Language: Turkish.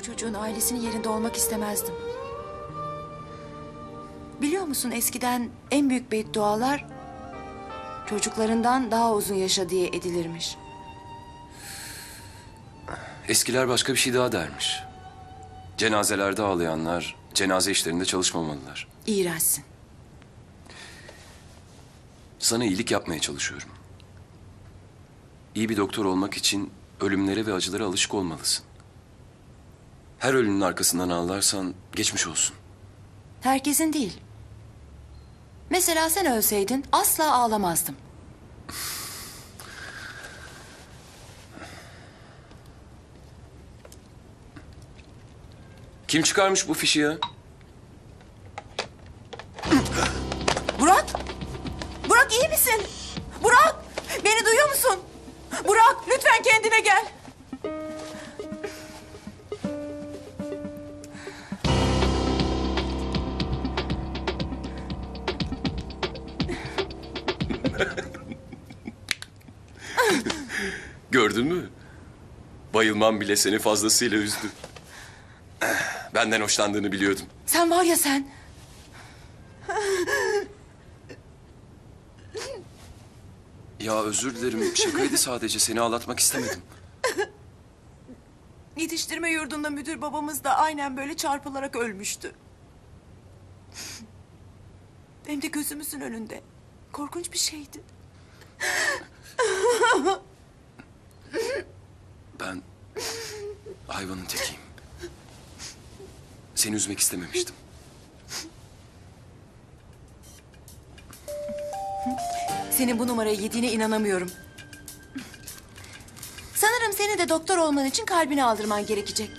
o çocuğun ailesinin yerinde olmak istemezdim. Biliyor musun eskiden en büyük beddualar çocuklarından daha uzun yaşa diye edilirmiş. Eskiler başka bir şey daha dermiş. Cenazelerde ağlayanlar cenaze işlerinde çalışmamalılar. İğrençsin. Sana iyilik yapmaya çalışıyorum. İyi bir doktor olmak için ölümlere ve acılara alışık olmalısın. Her ölümün arkasından ağlarsan geçmiş olsun. Herkesin değil. Mesela sen ölseydin asla ağlamazdım. Kim çıkarmış bu fişi ya? Burak! Burak iyi misin? Burak! Beni duyuyor musun? Burak lütfen kendine gel. Gördün mü? Bayılmam bile seni fazlasıyla üzdü. Benden hoşlandığını biliyordum. Sen var ya sen. Ya özür dilerim. Şakaydı sadece. Seni ağlatmak istemedim. Yetiştirme yurdunda müdür babamız da aynen böyle çarpılarak ölmüştü. Hem de gözümüzün önünde. Korkunç bir şeydi. Ben hayvanın tekiyim. Seni üzmek istememiştim. Senin bu numarayı yediğine inanamıyorum. Sanırım seni de doktor olman için kalbini aldırman gerekecek.